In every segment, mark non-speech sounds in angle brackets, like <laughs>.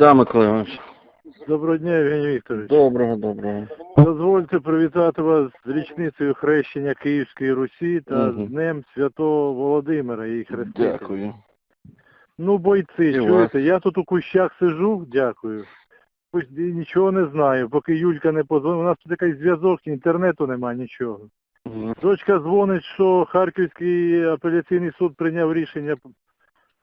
Да, Микола Іванович. Доброго дня, Євгеній Вікторович. Доброго, доброго. Дозвольте привітати вас з річницею хрещення Київської Русі та Мгм. з Днем Святого Володимира і Хрестителя. Дякую. Ну, бойці, І чуєте, я тут у кущах сижу, дякую. І нічого не знаю, поки Юлька не позвонила. У нас тут якийсь зв'язок, інтернету немає, нічого. Мгм. Дочка дзвонить, що Харківський апеляційний суд прийняв рішення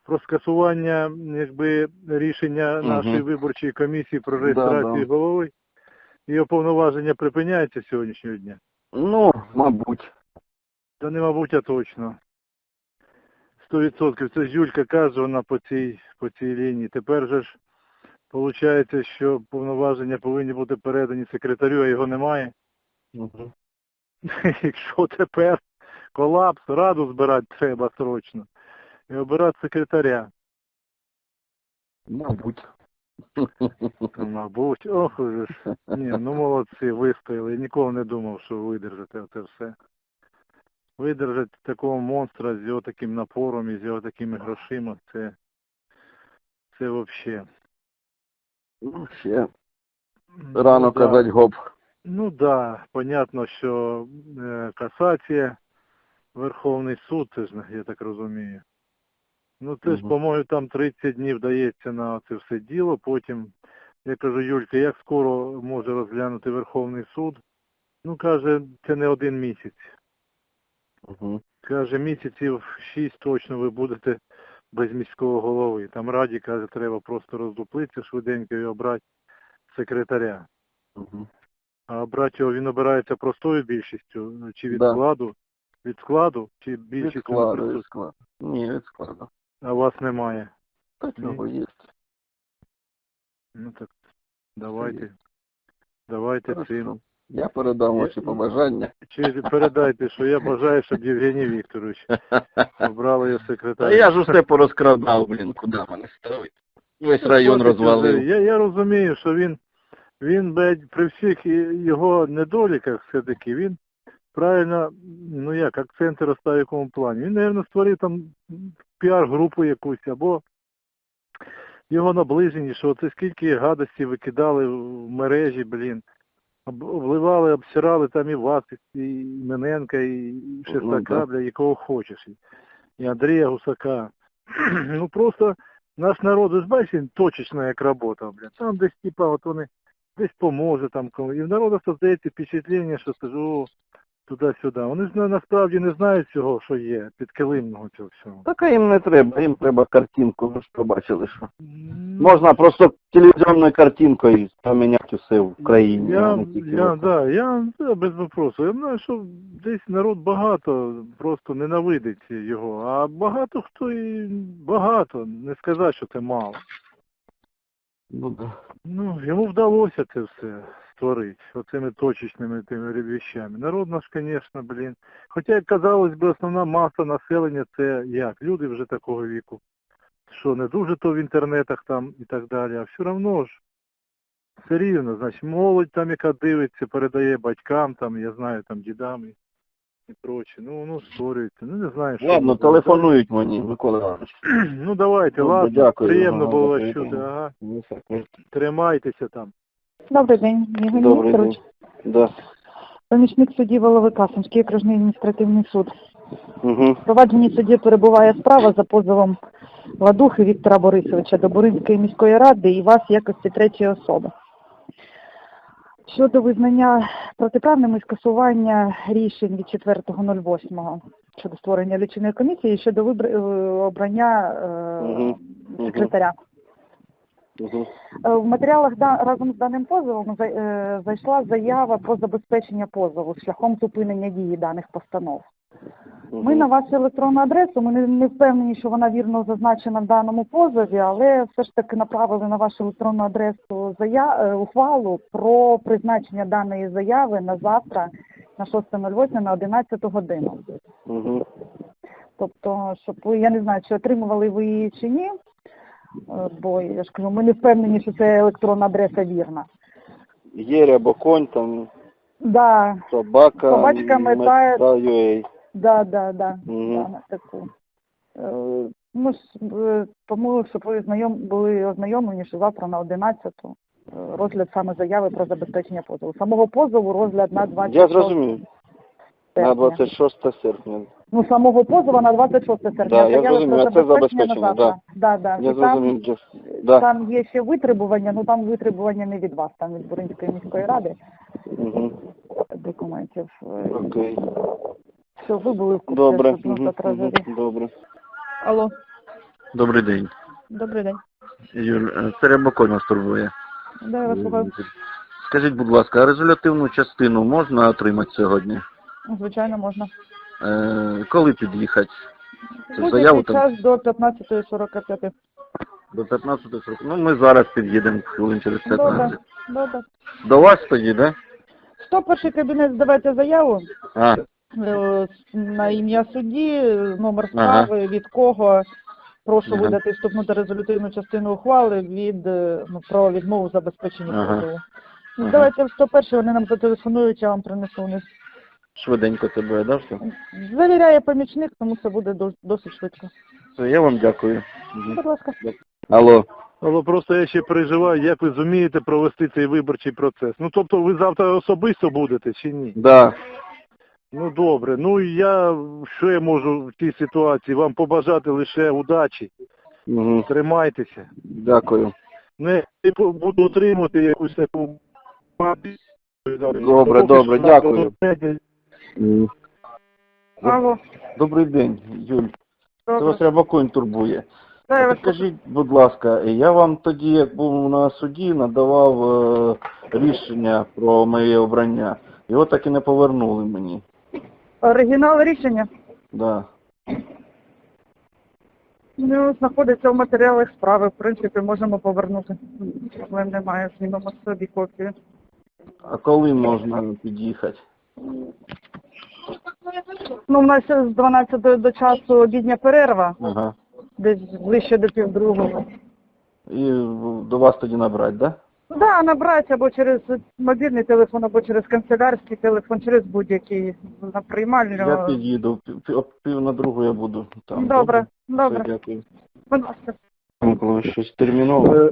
про скасування якби, рішення нашої виборчої комісії про реєстрацію да. голови. Його повноваження припиняються з сьогоднішнього дня. Ну, мабуть. Та не мабуть, а точно. Сто відсотків. Це ж Юлька каже, вона по цій, по цій лінії. Тепер же ж виходить, що повноваження повинні бути передані секретарю, а його немає. <laughs> Якщо тепер колапс, раду збирати треба срочно. І обирати секретаря. Мабуть. Мабуть, ох уже ж. Ні, ну молодці, вистояли. Я ніколи не думав, що видержите це все. Видержати такого монстра з його таким напором і з його такими грошима, це, це взагалі. Ну, ще рано казати гоп. Ну да, понятно, що е, касація, Верховний суд, це ж, я так розумію. Ну це ж, по-моєму, там 30 днів дається на це все діло, потім, я кажу, Юлька, як скоро може розглянути Верховний суд? Ну, каже, це не один місяць. Мгм. Каже, місяців 6 точно ви будете без міського голови. Там раді, каже, треба просто роздуплитися швиденько і обрати секретаря. Мгм. А обрати його він обирається простою більшістю, чи від Да. складу, від складу, чи Від складу, від складу. Ні, від складу. А вас немає. Його є. Ну так давайте. Давайте Хорошо. цим. Я передам ваші побажання. Чи передайте, що я бажаю, щоб Євгеній Вікторович обрали його Та секретаря. я ж усе порозкрадав, блін, куди мене ставить. Весь район Хватить розвалив. Я, я розумію, що він, він блядь, при всіх його недоліках все-таки, він правильно, ну як, акценти розставив в якому плані. Він, мабуть, створив там піар-групу якусь, або його наближені, що це скільки гадості викидали в мережі, блін. Об- Обливали, обсирали там і вас, і Мененка, і Ну, Шестака, да. бля, і хочеш. І- Андрія Гусака. <clears throat> ну просто наш народ, ви ж бачите, точечно як робота, бля. Там десь типа от вони десь поможе там кому. І в народу создається впечатлення, що скажу туди-сюди. Вони ж на- насправді не знають цього, що є, підкилимного цього всього. Так а їм не треба, їм треба картинку, ви ж побачили, що. Можна просто телевізійною картинкою поміняти все в країні. Я, не тільки я, да, я да, без вопросу. Я знаю, що десь народ багато просто ненавидить його, а багато хто і багато, не сказати, що це мало. Ну, да. Ну, йому вдалося це все створити, оцими точечними тими вещами. Народ наш, звісно, блін. Хоча, як казалось би, основна маса населення це як? Люди вже такого віку. Що не дуже то в інтернетах там і так далі, а все одно ж. Все рівно, значить, молодь там, яка дивиться, передає батькам, там, я знаю, там, дідам і, і. Ну, воно створюється. Ну, не знаю, що. Ладно, буде. телефонують мені, Микола Іванович. <clears throat> Ну, давайте, Добре, ладно. дякую. Приємно Ага, було вас дякую. чути. Ага. Ну, так, ну, Тримайтеся там. Добрий день, Євгеній Добрий день. Вікторович. Да. Помічник судді голови Касимський окружний адміністративний суд. Угу. В провадженні судді перебуває справа за позовом Ладухи Віктора Борисовича до Буринської міської ради і вас в якості третьої особи. Щодо визнання протиправними скасування рішень від 4.08 щодо створення лічильної комісії і щодо вибр... е, обрання е, секретаря. Угу. В матеріалах да- разом з даним позовом е, зайшла заява про забезпечення позову шляхом зупинення дії даних постанов. Ми на вашу електронну адресу, ми не, не впевнені, що вона вірно зазначена в даному позові, але все ж таки направили на вашу електронну адресу зая... е, ухвалу про призначення даної заяви на завтра на 6.08 на 11 годину. Угу. Тобто, щоб ви, я не знаю, чи отримували ви її чи ні, е, бо я ж кажу, ми не впевнені, що це електронна адреса вірна. Єря або конь, там, Да, собака, Собачка метає. UA. Да, да, да, Мгм. да, таку. Е, тому, ж, е, тому щоб ви знайом, були ознайомлені, що завтра на 11 е, розгляд саме заяви про забезпечення позову. Самого позову розгляд на 26 Я зрозумів. На 26 серпня. Ну, самого позову на 26 серпня. Да, я зрозумів, а це забезпечення. Да, да. Я І там, зрозумів. Да. там є ще витребування, ну там витребування не від вас, там від Буринської міської ради Угу. документів. Окей. Щоб ви були в курсі, Добре. мгм, зорі. Добре. Алло, Добрий день. добрий день. Юль, це Рябоконь нас турбує. Да, я вас слухаю. Скажіть, будь ласка, а резолютивну частину можна отримати сьогодні? Звичайно, можна. Е, коли під'їхати? Це заяву там час до 15.45. до 15 срок. Ну, ми зараз під'їдемо хвилин через 15. Добре, добре. До вас тоді, да? 101 кабінет здавайте заяву А, на ім'я судді, номер Ага. справи, від кого. Прошу Ага. видати вступну та резолютивну частину ухвали від е, ну, про відмову забезпечення Ага. позову. Ага. Давайте в 101 вони нам зателефонують, я вам принесу вниз. швиденько це буде, да? Все? Завіряє помічник, тому це буде дос- досить швидко. Все, я вам дякую. Мгм. Будь ласка. Алло. Але просто я ще переживаю, як ви зумієте провести цей виборчий процес. Ну тобто ви завтра особисто будете чи ні? Да. Ну добре. Ну і я що я можу в цій ситуації? Вам побажати лише удачі. Угу. Тримайтеся. Дякую. Ну, я буду отримувати якусь таку Добре, добре, дякую. Мгм. Алло. Добрий день, Юль. Це Добре. вас Рябоконь турбує. Да, я вас Скажіть, будь ласка, я вам тоді, як був на суді, надавав е, рішення про моє обрання. Його так і не повернули мені. Оригінал рішення Да. ну, знаходиться в матеріалах справи. В принципі, можемо повернути. Проблем немає, знімемо собі копію. А коли можна під'їхати? Ну, у нас з 12 до часу обідня перерва, Ага. десь ближче до півдругого. І до вас тоді набрати, да? Да, набрати або через мобільний телефон, або через канцелярський телефон, через будь-який на приймальню. Я під'їду. Пів, на другу я буду там. Добре, Все, добре. дякую. Будь ласка. Микола, щось терміново. Е,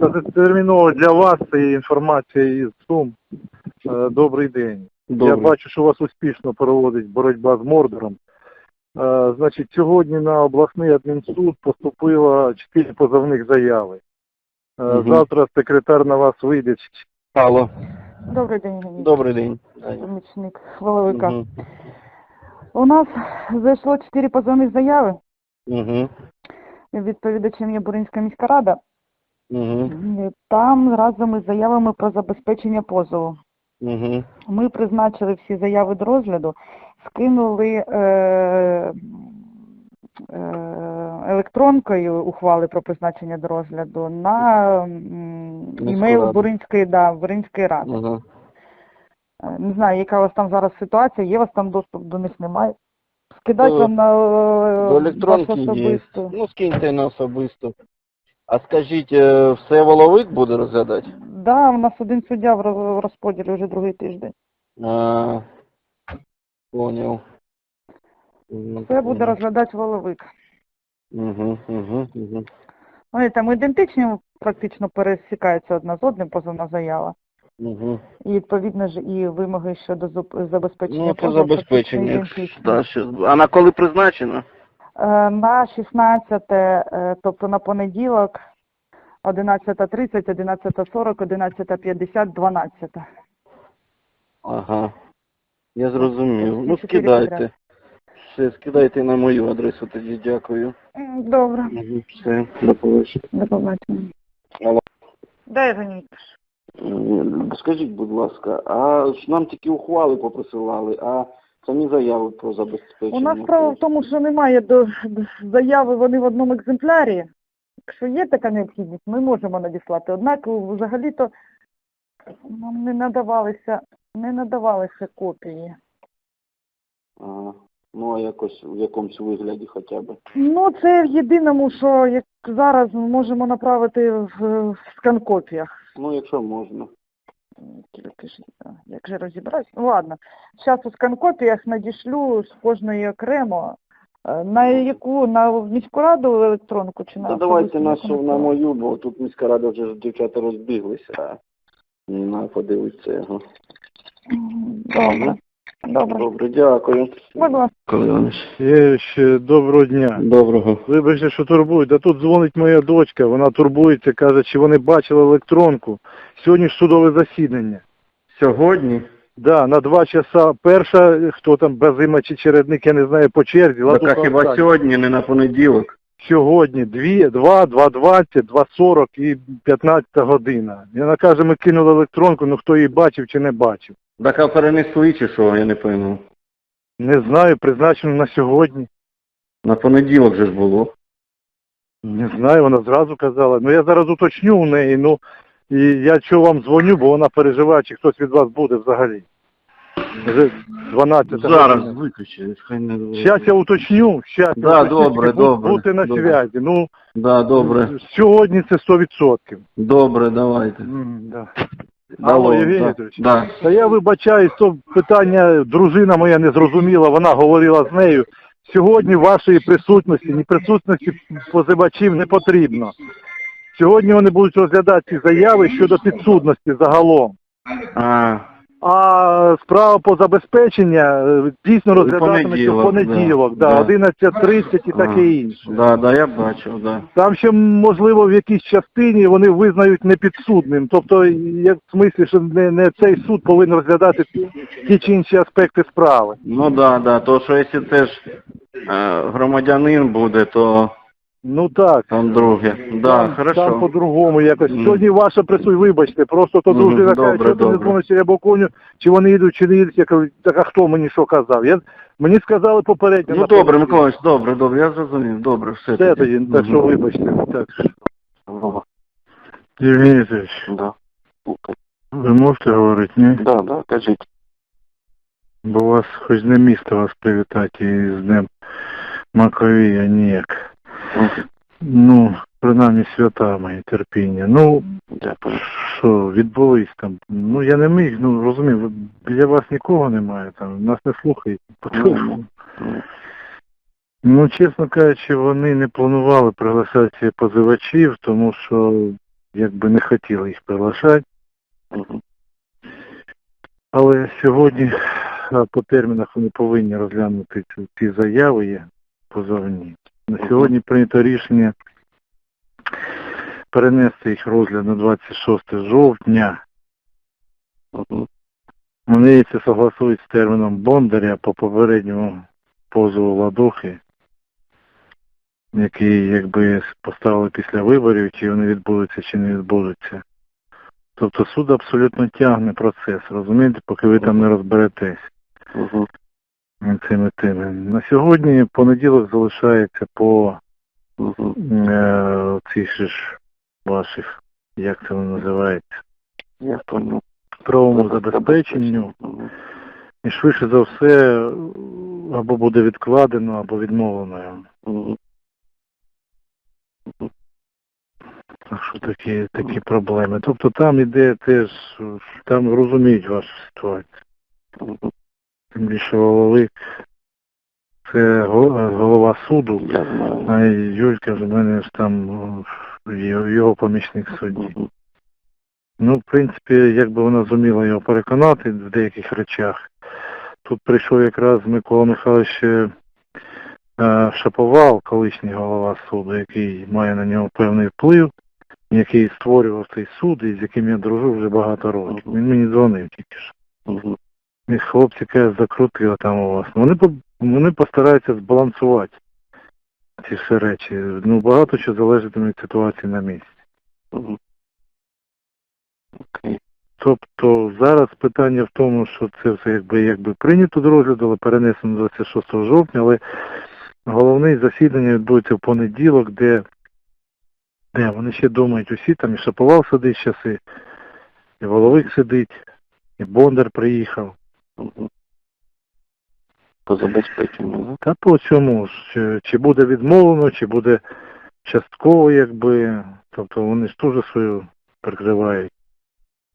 Це терміново для вас це інформація із Сум. Е, Добрий день. Добре. Я бачу, що у вас успішно проводить боротьба з Мордором. Е, Значить, сьогодні на обласний адмінсуд поступило чотири позовних заяви. Мгм. Завтра секретар на вас вийде. Алло. Добрий день, Євгеній. Добрий день. помічник головика. Угу. У нас зайшло чотири позовних заяви. Угу. Відповідачем є Буринська міська рада. Угу. Там разом із заявами про забезпечення позову. Угу. Ми призначили всі заяви до розгляду, скинули е, е, електронкою ухвали про призначення до розгляду на імейл. Буринської, да, Буринської ради. Угу. Е, Не знаю, яка у вас там зараз ситуація, є у вас там доступ до них немає. Скидати вам на е, До електронки ваш є. особисто. Ну, скиньте на особисто. А скажіть, е, все воловик буде розглядати? Да, у нас один суддя в розподілі вже другий тиждень. А, понял. Це буде розглядати воловик. Угу, угу, угу. Вони там ідентичні, практично пересікаються одна з одним позовна заява. Угу. І відповідно ж і вимоги щодо забезпечення Ну, це забезпечення. Да, А на коли призначено? Е, На 16, е, тобто на понеділок, 11.30, 11.40, 11.50, 12. Ага. Я зрозумів. Ну, чотири скидайте. Все, скидайте на мою адресу тоді, дякую. М, Добре. Все, до побачення. до побачення. Алло. Дай. М, Скажіть, будь ласка, а ж нам тільки ухвали поприсилали, а самі заяви про забезпечення? У нас справа в тому, що немає до до заяви, вони в одному екземплярі. Якщо є така необхідність, ми можемо надіслати. Однак взагалі-то нам не надавалися, не надавалися копії. А, ну, а якось в якомусь вигляді хоча б. Ну, це в єдиному, що як зараз ми можемо направити в, в сканкопіях. Ну, якщо можна. Тільки ж, а, як же розібратися? Ну, ладно. Зараз у сканкопіях надішлю з кожної окремо Е, На яку? На міську раду електронку чи на Та давайте на, особисту що, на мою, бо тут міська рада вже ж дівчата розбіглися. а На подивитися його. Добре. Добре. Добре, дякую. Будь ласка. Коли. Ще доброго дня. Доброго. Вибачте, що турбую. Да тут дзвонить моя дочка, вона турбується, каже, чи вони бачили електронку. Сьогодні ж судове засідання. Сьогодні? Да, на два часа. Перша, хто там Базима чи чередник, я не знаю, по черзі. Так а хіба сьогодні, не на понеділок? Сьогодні дві, два, два двадцять, два сорок і 15 година. Вона каже, ми кинули електронку, ну хто її бачив чи не бачив. Так а перенесли чи що, я не пойму. Не знаю, призначено на сьогодні. На понеділок же ж було. Не знаю, вона зразу казала. Ну я зараз уточню у неї, ну і я чого вам дзвоню, бо вона переживає, чи хтось від вас буде взагалі. Вже 12 Зараз виключи, хай не Зараз я уточню, щас я Да, уточню, добре, бу- добре, бути на добре. зв'язі. Ну, Да, добре. сьогодні це 100%. Добре, давайте. М, да. Алло, Алло, Євгеній да, Вікторович. да. Та я вибачаюсь, то питання дружина моя не зрозуміла, вона говорила з нею. Сьогодні вашої присутності, ні присутності позивачів не потрібно. Сьогодні вони будуть розглядати ці заяви щодо підсудності загалом. А, А справа по забезпечення е, дійсно розглядатиметься в понеділок, да, да, да. 11.30 і таке інше. Да, да, я бачив, да. Там ще, можливо, в якійсь частині вони визнають непідсудним. Тобто, як в смислі, що не, не цей суд повинен розглядати ті чи інші аспекти справи. Ну да, да, то що якщо це ж е, громадянин буде, то Ну так. там друге. Да, хорошо. там по-другому якось. Сьогодні ваша присутність, вибачте, просто то дружина каже, добре, що ти не дзвониш Рябоконю, чи вони їдуть, чи не їдуть. Я кажу, так а хто мені що казав? Я, мені сказали попередньо. Ну добре. Миколаївич, добре, добре, я зрозумів, добре, все. Все тоді, так що вибачте. Так. Євгеній Вікторович, Да. Ви можете говорити, ні? Да, да, кажіть. Бо у вас хоч не місто вас привітати і з Днем Маковія ніяк. Ну, принаймні свята мої терпіння. Ну, Дякую. що, відбулись там. Ну я не міг, ну розумів, ви- біля вас нікого немає, там, нас не слухають по телефону. Ну, Ну, чесно кажучи, вони не планували приглашати позивачів, тому що якби не хотіли їх приглашати. Але сьогодні по термінах вони повинні розглянути ці, заяви позовні. На сьогодні прийнято рішення перенести їх розгляд на 26 жовтня. Вони це согласують з терміном Бондаря по попередньому позову Ладохи, який якби поставили після виборів, чи вони відбудуться, чи не відбудуться. Тобто суд абсолютно тягне процес, розумієте, поки ви там не розберетесь. Цими тими. На сьогодні понеділок залишається по е, цих ж ваших, як це воно називається, Я понял. правовому забезпеченню. І швидше за все або буде відкладено, або відмовлено. Так що такі, такі проблеми. Тобто там іде теж, там розуміють вашу ситуацію. Тим більше голови, це голова суду, а Юлька ж в мене ж там його, його помічник судді. Ну, в принципі, якби вона зуміла його переконати в деяких речах. Тут прийшов якраз Микола Михайлович е, е, Шаповал, колишній голова суду, який має на нього певний вплив, який створював цей суд і з яким я дружу вже багато років. Він мені дзвонив тільки що. І хлопці каже, закрутили там у вас. Вони, вони постараються збалансувати ці всі речі. Ну, багато що залежатиме від ситуації на місці. Окей. Тобто зараз питання в тому, що це все якби якби прийнято до розгляду, але перенесено 26 жовтня, але головне засідання відбудеться в понеділок, де, де вони ще думають усі, там і Шаповал сидить часи, і Воловик сидить, і Бондар приїхав. По забезпеченню, да? Та по цьому ж, чи, чи буде відмовлено, чи буде частково, якби, тобто вони ж теж свою прикривають.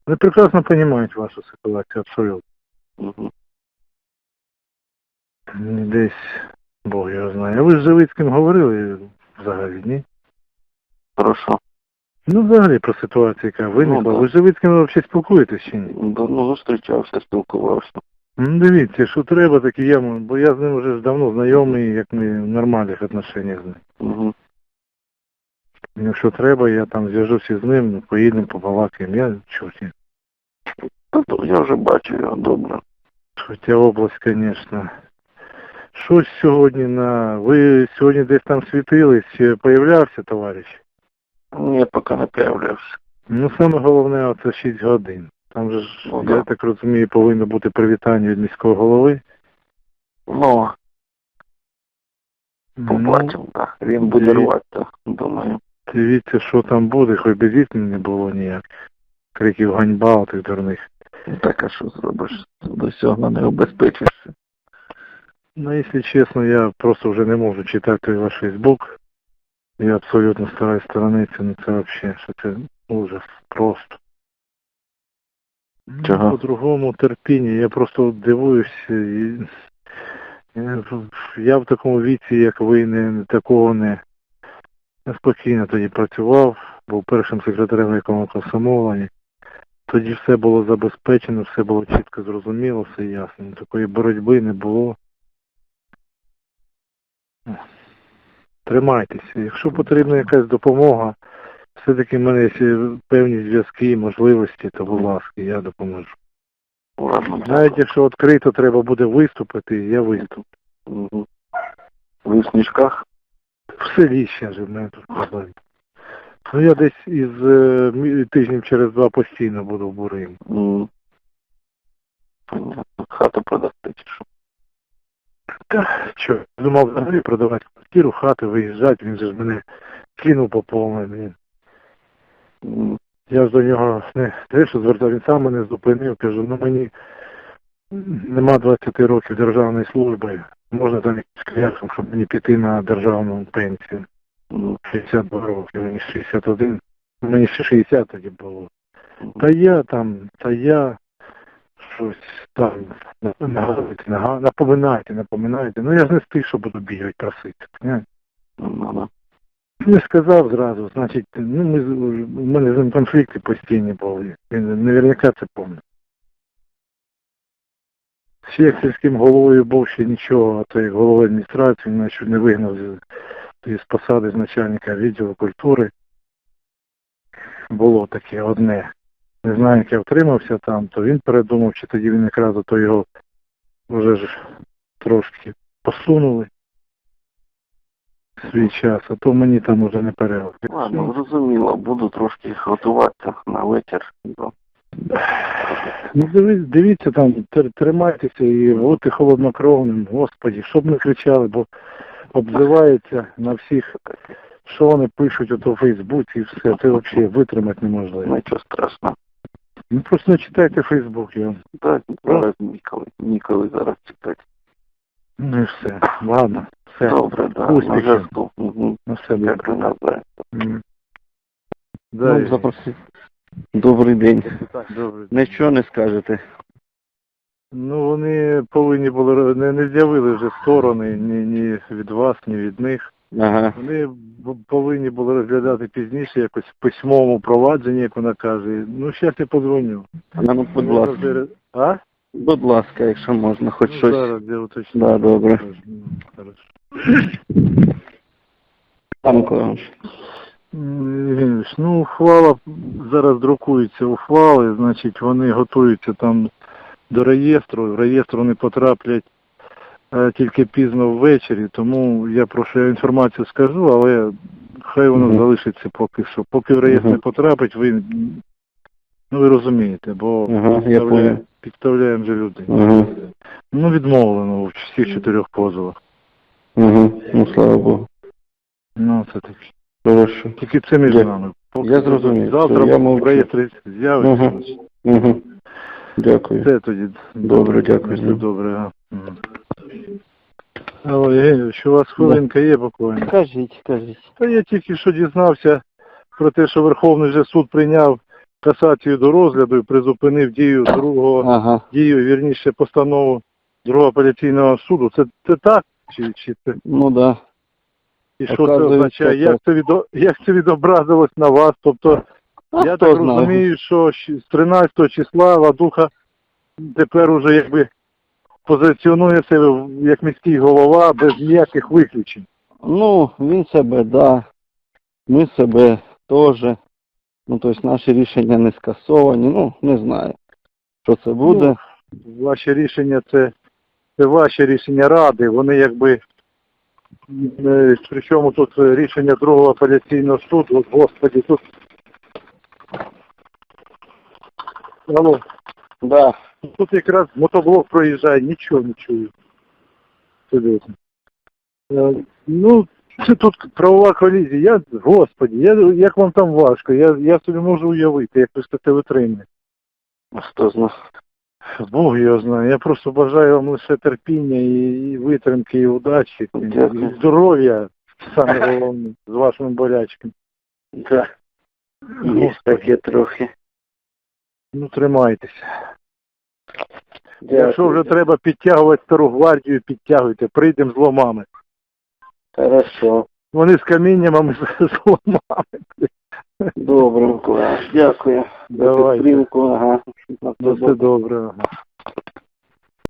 Вони прекрасно розуміють вашу ситуацію, абсолютно. Мгм. Десь Бог його знає. А ви з Живицьким говорили взагалі, ні? Хорошо. Ну, взагалі про ситуацію, яка виникла. Ну, да. Ви з Живицьким взагалі спілкуєтесь чи ні? Давно зустрічався, спілкувався. Ну, дивіться, що треба, так і я, бо я з ним вже ж давно знайомий, як ми в нормальних отношеннях з ним. Угу. Якщо треба, я там зв'яжуся з ним, ну, поїдемо, побалакаємо. Я чорті. Тобто я вже бачу його добре. Хоча область, звісно. Щось сьогодні на... Ви сьогодні десь там світились, чи появлявся товариш? Ні, поки не появлявся. Ну, саме головне, оце 6 годин. Там же ж, Ну, я да. так розумію, повинно бути привітання від міського голови. Ну, Ну, побачимо, так. Він буде Диві- рвати, так, думаю. дивіться, що там буде, хоч без вікон не було ніяк. Криків ганьба тих дурних. Так, а що зробиш? До всього не обезпечишся. Ну, якщо чесно, я просто вже не можу читати ваш Фейсбук. Я абсолютно стараюсь сторонитися, ну це взагалі, що це ужас просто. Чого? По-другому терпіння, я просто от дивуюсь. Я, я в такому віці, як ви, не, не такого не, спокійно тоді працював, був першим секретарем якому комсомола. Тоді все було забезпечено, все було чітко зрозуміло, все ясно. Такої боротьби не було. Тримайтеся. Якщо потрібна якась допомога, все-таки в мене є певні зв'язки, можливості, то будь ласка, я допоможу. Ладно, Навіть якщо відкрито треба буде виступити, я виступлю. Угу. Ви в сніжках? В селі ще ж в мене тут проблем. Ну я десь із е, тижнів через два постійно буду в Буримі. М. Понятно. Хату продасти чи що? Та що, думав взагалі продавати квартиру, хати, виїжджати, він же ж мене кинув по. М. Я ж до нього не те, що звертав, він сам мене зупинив, кажу, ну мені нема 20 років державної служби, можна там якимось кляхом, щоб мені піти на державну пенсію. 62 роки, мені 61, ну, мені ще 60 тоді було. Та я там, та я щось там нагадуйте, нага- напоминайте, напоминайте. Ну я ж не з тих, що буду бігати, просити. Не сказав зразу, значить, ну ми у мене з ним конфлікти постійні були. Він наверняка це пам'ятає. Ще як головою був ще нічого, а то як голова адміністрації, він не вигнав з посади з начальника відділу культури. Було таке одне. Не знаю, як я втримався там, то він передумав, чи тоді він якраз то його вже ж трошки посунули свій час, а то мені там уже не переливки. Ладно, зрозуміло. Буду трошки готуватися на вечір. Ну диви, дивіться там, тримайтеся і будьте холоднокровним, господі, щоб не кричали, бо обзиваються на всіх, що вони пишуть ото в Фейсбуці і все, це взагалі витримати неможливо. Нічого страшного. Ну просто не читайте Фейсбук, я. Так, зараз ніколи. Ніколи зараз чекати. Ну і все. Ладно, все. Добре, да. Успіхів. Угу. Ну все Дякую, добре. Назар. М. Да, Ну, і- запросив. Добрий день. Нічого не скажете. Ну вони повинні були не, не з'явили вже сторони ні, ні від вас, ні від них. Ага. Вони повинні були розглядати пізніше якось в письмовому провадженні, як вона каже. Ну, зараз я подзвоню. А ну, будь ласка. розгляд- А? Будь ласка, якщо можна, хоч Ну, щось. Зараз я уточню. Да, добре. Ну, хорошо. Євгенійович, Ну, ухвала зараз друкуються ухвали, значить вони готуються там до реєстру. В реєстр вони потраплять е, тільки пізно ввечері, тому я про що я інформацію скажу, але хай воно Мгм. залишиться поки що. Поки в реєстр Мгм. не потрапить, ви ну ви розумієте, бо Ага, я підставляє- понял. підставляємо же людей. Ага. Ну відмовлено в всіх чотирьох позовах. Ага. Ну, слава Богу. Ну це таке. Хорошо. Тільки це між Я- нами. Поки я зрозумів. Завтра я мовчу. реєстрі з'явиться. Ага. Угу. Дякую. Це тоді Добре, дякую. Все добре. ага. Мгм. Алло, у вас хвилинка є буквально? Кажіть, кажіть. Та я тільки що дізнався про те, що Верховний вже суд прийняв касацію до розгляду і призупинив дію другого Ага. дію, вірніше, постанову другого апеляційного суду. Це, це так чи, чи це Ну да. і що це означає? Як це відо як це відобразилось на вас? Тобто А я так знає? розумію, що з 13 числа Ладуха тепер уже якби позиціонує себе як міський голова без ніяких виключень. Ну, він себе, да. Ми себе теж. Ну, тобто наші рішення не скасовані. Ну, не знаю, що це буде. Ваші рішення це, це ваші рішення ради, вони якби е, причому тут рішення другого апеляційного суду, господі, тут. Алло, Да. тут якраз мотоблок проїжджає, нічого не чую. Абсолютно. Е, Ну, це тут правова колізія. Я, господі, я, як вам там важко? Я, я собі можу уявити, як ви стати витримуєте. Хто знає. Бог його знає. Я просто бажаю вам лише терпіння і, витримки, і удачі, і, Дякую. і здоров'я, саме головне, з вашими болячками. Да. Є таке трохи. Ну, тримайтеся. Якщо вже треба підтягувати стару гвардію, підтягуйте, прийдемо з ломами. Хорошо. Вони з камінням, а ми з <laughs> ломами. Добре, Миколай. Дякую. Давайте. Ага. Все добре.